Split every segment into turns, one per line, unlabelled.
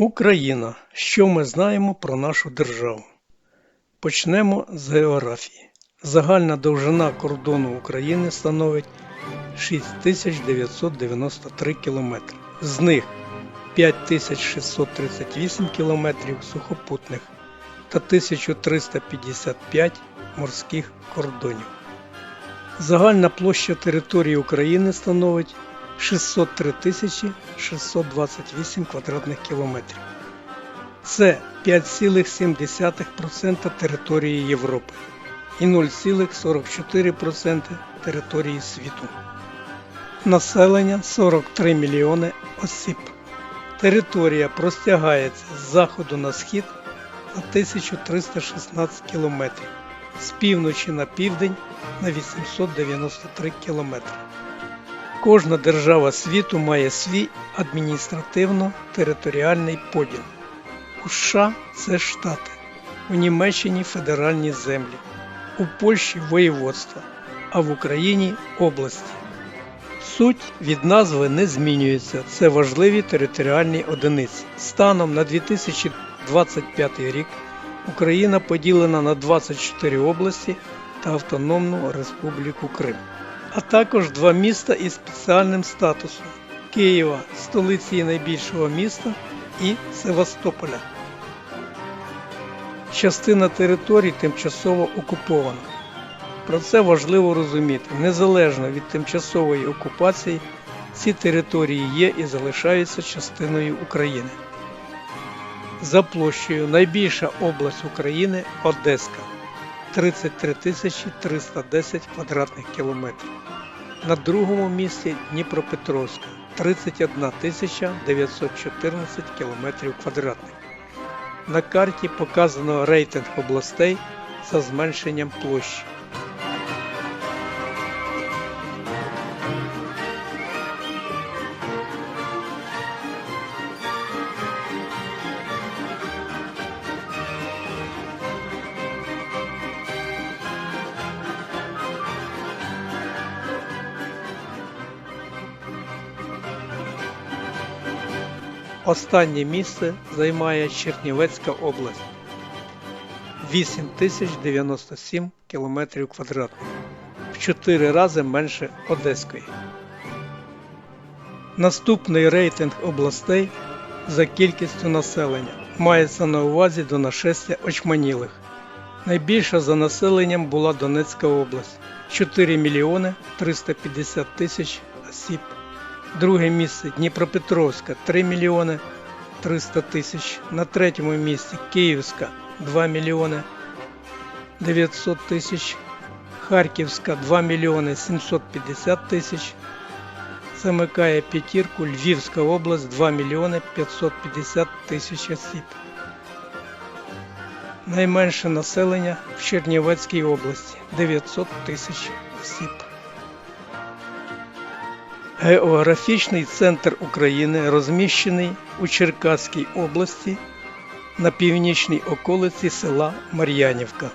Україна. Що ми знаємо про нашу державу? Почнемо з географії. Загальна довжина кордону України становить 6993 км. З них 5638 км сухопутних та 1355 морських кордонів. Загальна площа території України становить 603 тисячі 628 квадратних кілометрів. Це 5,7% території Європи і 0,44% території світу. Населення 43 мільйони осіб. Територія простягається з заходу на схід на 1316 кілометрів, з півночі на південь на 893 кілометри. Кожна держава світу має свій адміністративно-територіальний поділ. У США це штати, у Німеччині федеральні землі, у Польщі воєводства, а в Україні області. Суть від назви не змінюється. Це важливі територіальні одиниці. Станом на 2025 рік Україна поділена на 24 області та Автономну Республіку Крим а також два міста із спеціальним статусом Києва, столиці найбільшого міста, і Севастополя. Частина територій тимчасово окупована. Про це важливо розуміти. Незалежно від тимчасової окупації, ці території є і залишаються частиною України. За площею найбільша область України Одеська. 33 310 квадратних кілометрів. На другому місці Дніпропетровська 31 914 кілометрів квадратних. На карті показано рейтинг областей за зменшенням площі. Останнє місце займає Чернівецька область 8097 км квадратних, в 4 рази менше Одеської. Наступний рейтинг областей за кількістю населення мається на увазі до нашестя очманілих. Найбільша за населенням була Донецька область 4 мільйони 350 тисяч осіб. Друге місце Дніпропетровська 3 мільйони 300 тисяч. На третьому місці Київська 2 мільйони 900 тисяч. Харківська 2 мільйони 750 тисяч. Замикає п'ятірку Львівська область 2 мільйони 550 тисяч осіб. Найменше населення в Чернівецькій області 900 тисяч осіб. Географічний центр України розміщений у Черкаській області на північній околиці села Мар'янівка.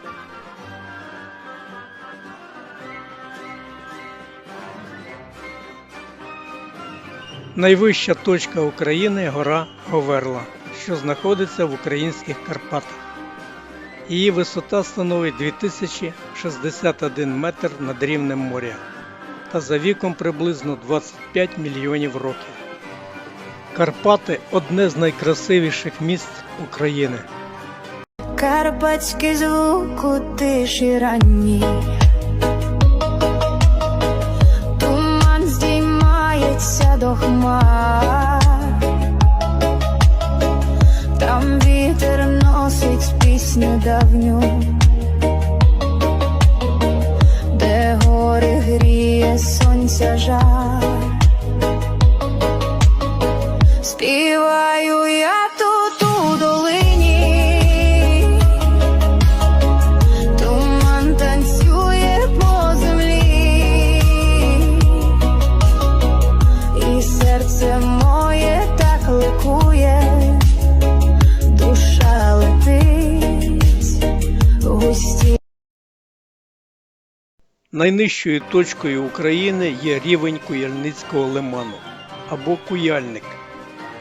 Найвища точка України гора Говерла, що знаходиться в українських Карпатах. Її висота становить 2061 метр над рівнем моря та за віком приблизно 25 мільйонів років. Карпати одне з найкрасивіших міст України.
Карпатський звук у тиші ранній Туман здіймається до хмар Там вітер носить пісню давню сонця жар
Найнижчою точкою України є рівень Куяльницького лиману або Куяльник,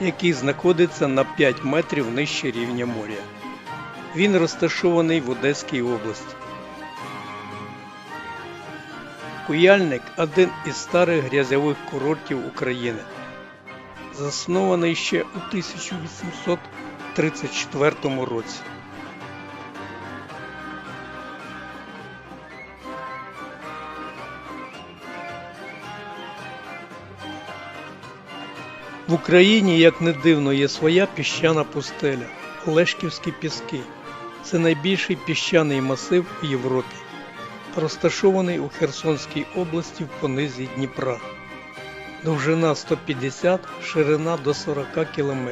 який знаходиться на 5 метрів нижче рівня моря. Він розташований в Одеській області. Куяльник один із старих грязьових курортів України, заснований ще у 1834 році. В Україні, як не дивно, є своя піщана пустеля Лешківські піски. Це найбільший піщаний масив в Європі, розташований у Херсонській області в понизі Дніпра. Довжина 150, ширина до 40 км,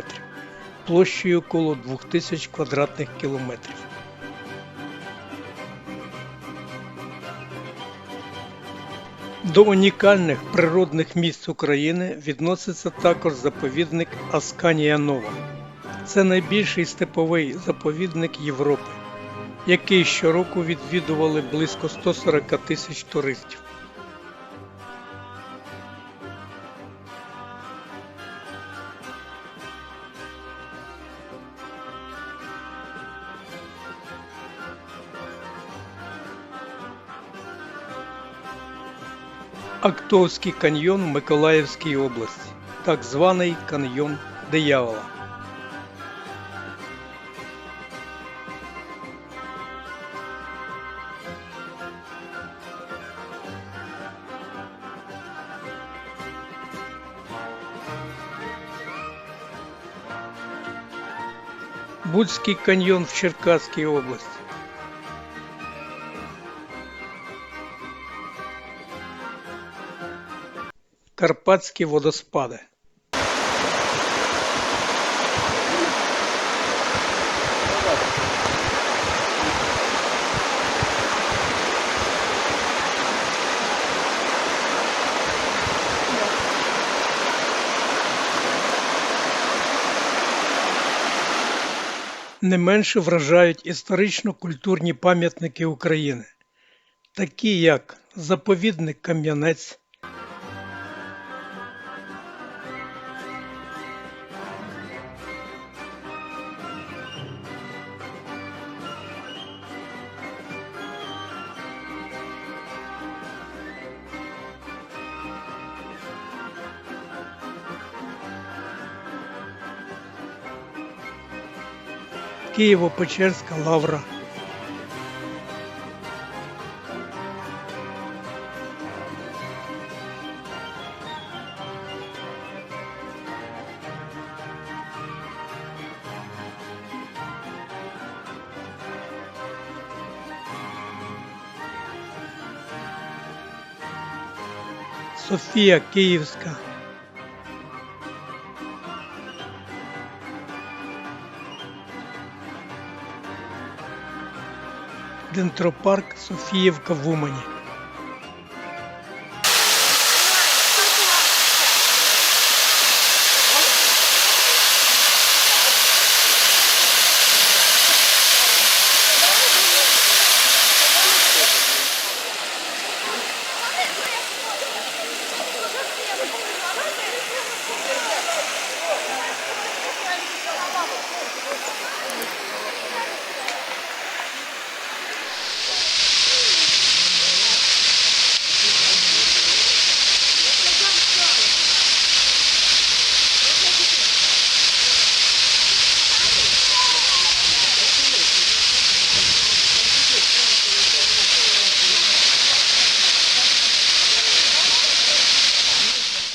площею коло 2000 квадратних кілометрів. До унікальних природних місць України відноситься також заповідник Асканія Нова. Це найбільший степовий заповідник Європи, який щороку відвідували близько 140 тисяч туристів. Актовський каньйон в Миколаївській області, так званий каньйон диявола. Буцький каньйон в Черкаській області. Карпатські водоспади. Не менше вражають історично-культурні пам'ятники України, такі як заповідник Кам'янець, Києво-Печерська лавра. Софія Київська. Дентропарк Софіївка в Умані.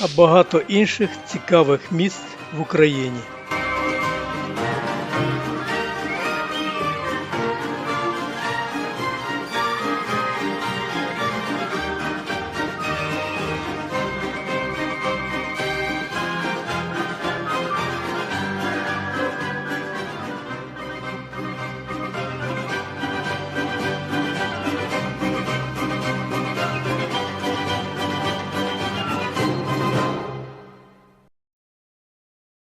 А багато інших цікавих місць в Україні.